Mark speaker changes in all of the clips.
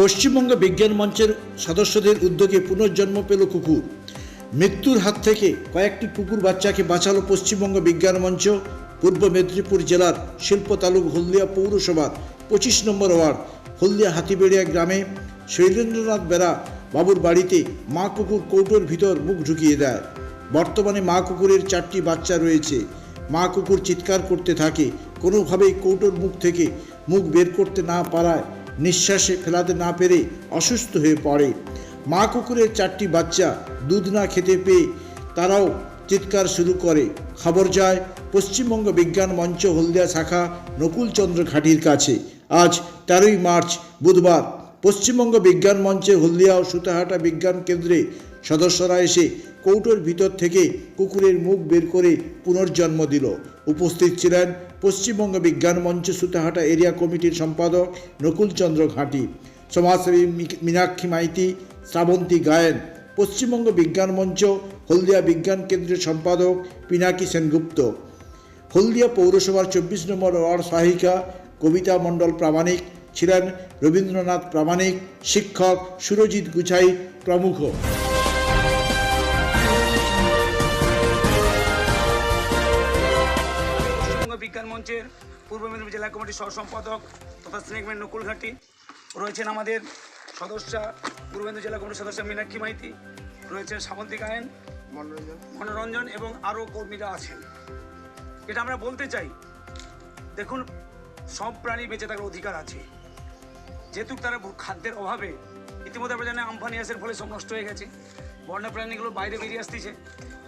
Speaker 1: পশ্চিমবঙ্গ বিজ্ঞান মঞ্চের সদস্যদের উদ্যোগে পুনর্জন্ম পেল কুকুর। মৃত্যুর হাত থেকে কয়েকটি কুকুর বাচ্চাকে বাঁচালো পশ্চিমবঙ্গ বিজ্ঞান মঞ্চ। পূর্ব মেদিনীপুর জেলার শিল্প তালুক হলদিয়া পৌরসভার পঁচিশ নম্বর ওয়ার্ড, হলদিয়া হাতিবেড়িয়া গ্রামে শৈলেন্দ্রনাথ বেড়া বাবুর বাড়িতে মা কুকুর কৌটোর ভিতর মুখ ঢুকিয়ে দেয়। বর্তমানে মা কুকুরের চারটি বাচ্চা রয়েছে। মা কুকুর চিৎকার করতে থাকে, কোনোভাবেই কৌটোর মুখ থেকে মুখ বের করতে না পারায় নিঃশ্বাসে ফেলাতে না পেরে অসুস্থ হয়ে পড়ে। মা কুকুরের চারটি বাচ্চা দুধ না খেতে পেয়ে তারাও চিৎকার শুরু করে। খবর যায়, পশ্চিমবঙ্গ বিজ্ঞান মঞ্চ হলদিয়া শাখা নকুলচন্দ্র ঘাটির কাছে। আজ তেরোই মার্চ বুধবার, পশ্চিমবঙ্গ বিজ্ঞান মঞ্চে হলদিয়া ও সুতাহাটা বিজ্ঞান কেন্দ্রে সদস্যরা এসে কৌটোর ভিতর থেকে কুকুরের মুখ বের করে পুনর্জন্ম দিল। উপস্থিত ছিলেন পশ্চিমবঙ্গ বিজ্ঞান মঞ্চ সুতাহাটা এরিয়া কমিটির সম্পাদক নকুলচন্দ্র ঘাঁটি, সমাজসেবী মীনাক্ষী মাইতি, শ্রাবন্তী গায়েন, পশ্চিমবঙ্গ বিজ্ঞান মঞ্চ, হলদিয়া বিজ্ঞান কেন্দ্রের সম্পাদক পিনাকি সেনগুপ্ত, হলদিয়া পৌরসভার চব্বিশ নম্বর ওয়ার্ড সহায়িকা কবিতা মণ্ডল প্রামাণিক ছিলেন রবীন্দ্রনাথ প্রামাণিক, শিক্ষক সুরজিৎ গুছাই প্রমুখ।
Speaker 2: পূর্ব মেদিনীপুর জেলা কমিটির সহ সম্পাদক তথা স্নেকম্যান নকুল ঘাটি রয়েছেন আমাদের সদস্যা পূর্ব মেদিনীপুর জেলা কমিটির সদস্য মীনাক্ষী মাইতি রয়েছেন শ্রাবন্তী গায়েন মনোরঞ্জন। এবং আরও কর্মীরা আছেন। এটা আমরা বলতে চাই দেখুন সব প্রাণী বেঁচে থাকার অধিকার আছে। যেহেতু তারা খাদ্যের অভাবে ইতিমধ্যে আমরা জানি আমফানি আসের ফলে সব নষ্ট হয়ে গেছে। বন্য প্রাণীগুলো বাইরে বেরিয়ে আসতেছে।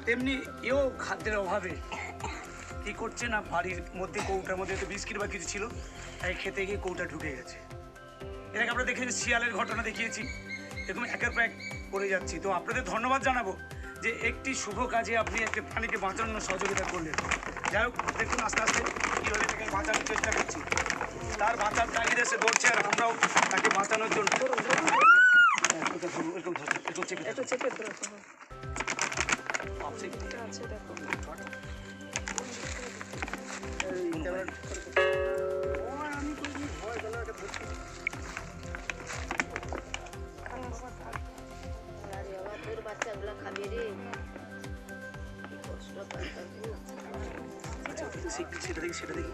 Speaker 2: তেমনি এও খাদ্যের অভাবে কি করছে না বাড়ির মধ্যে কৌটার মধ্যে তো বিস্কিট বা কিছু ছিল তাই খেতে গিয়ে কৌটা ঢুকে গেছে। আগে আমরা দেখেছি শিয়ালের ঘটনা দেখিয়েছি। এরকম একের পর এক করে যাচ্ছি। তো আপনাদের ধন্যবাদ জানাব যে একটি শুভ কাজে আপনি একটি প্রাণীকে বাঁচানোর সহযোগিতা করলেন। যাই হোক দেখুন আস্তে আস্তে কীভাবে তাকে বাঁচানোর চেষ্টা করছি। তার বাঁচার চাহিদা সে ধরছে আর আমরাও তাকে বাঁচানোর জন্য এরকম চেপে
Speaker 3: চেপে আছে দেখো।
Speaker 4: বাচ্চাগুলো খাবে রে কষ্ট
Speaker 2: সেটা দেখি সেটা দেখি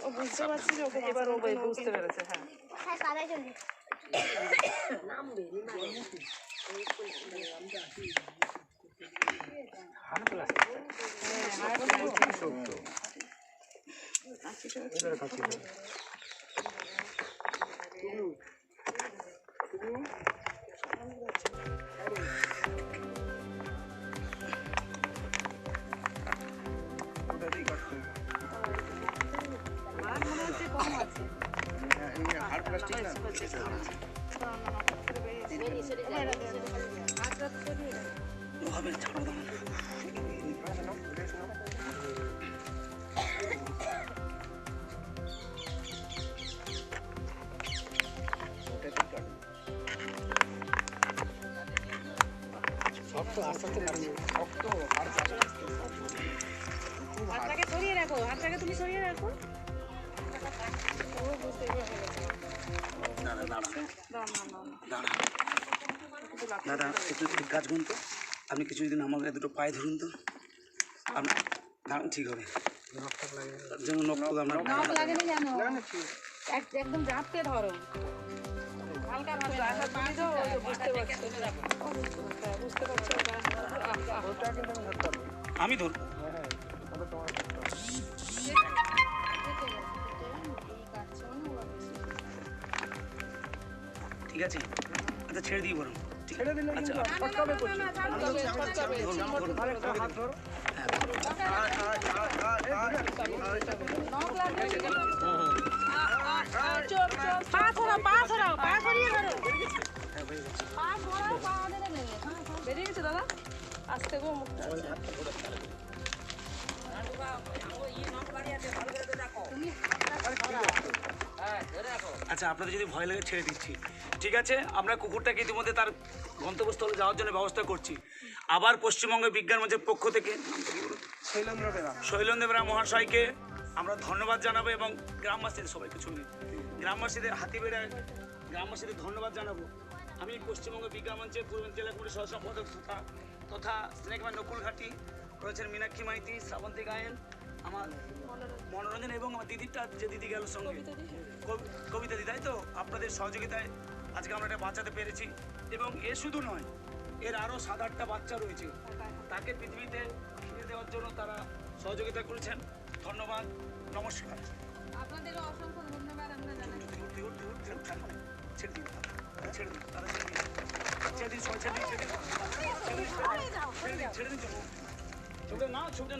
Speaker 3: ও বুঝতে পারছি ওকে এবার ও বুঝতে পেরেছে হ্যাঁ
Speaker 2: হবে ছাড়ো দাও না।
Speaker 3: হাতটাকে সরিয়ে রাখো হাতটাকে তুমি সরিয়ে রাখো ও বুঝতে পেরেছে
Speaker 2: দাদা একটু একটু কাজ করুন তো। আপনি কিছুদিন আমাকে দুটো পায়ে ধরুন তো। আপনি দাঁড়ান ঠিক হবে। যেন নখ আপনার
Speaker 3: নখ লাগেনি জানো একদম জাপতে ধরো। হালকা ভাবে
Speaker 2: ঠিক আছে? আচ্ছা ছেড়ে দিই বরং। ছেড়ে দিলে আচ্ছা।
Speaker 3: ধরো পা পা ধরো পা বেরিয়ে গেছে দাদা আস্তে গো মুখটা তুমি
Speaker 2: আচ্ছা আপনাদের যদি ভয় লাগে, ছেড়ে দিচ্ছি। ঠিক আছে? আমরা কুকুরটাকে ইতিমধ্যে তার গন্তব্যস্থলে যাওয়ার জন্য ব্যবস্থা করছি। আবার পশ্চিমবঙ্গ বিজ্ঞান মঞ্চের পক্ষ থেকে শৈলেন্দ্র বেরা মহাশয়কে আমরা ধন্যবাদ জানাব এবং গ্রামবাসীদের সবাইকে ছবি গ্রামবাসীদের হাতি বেড়া গ্রামবাসীদের ধন্যবাদ জানাব। আমি পশ্চিমবঙ্গ বিজ্ঞান মঞ্চের পূর্ব জেলা কমিটির সহ সম্পাদক তথা তথা স্নেকমান নকুল ঘাটি রয়েছেন মীনাক্ষী মাইতি, শ্রাবন্তী গায়েন আমার মনোরঞ্জন এবং আমার দিদিরটা যে দিদি গেল সঙ্গে। কবি- কবিতা দি তাই তো? আপনাদের সহযোগিতায় আজকে আমরা এটা বাঁচাতে পেরেছি। এবং এ শুধু নয় এর আরও সাত আটটা বাচ্চা রয়েছে। তাকে পৃথিবীতে ফিরে দেওয়ার জন্য তারা সহযোগিতা করেছেন। ধন্যবাদ নমস্কার।
Speaker 3: আপনাদেরও অসংখ্য ধন্যবাদ আমরা
Speaker 2: ছেড়ে দিন ছেড়ে দিন তারা ছেড়ে দিন। ছেড়ে দিন সবাই ছেড়ে দিন ছেড়ে দিন। ছেড়ে দিন, ছেড়ে দিন ছেড়ে দিন। ছুটে নাও ছুটে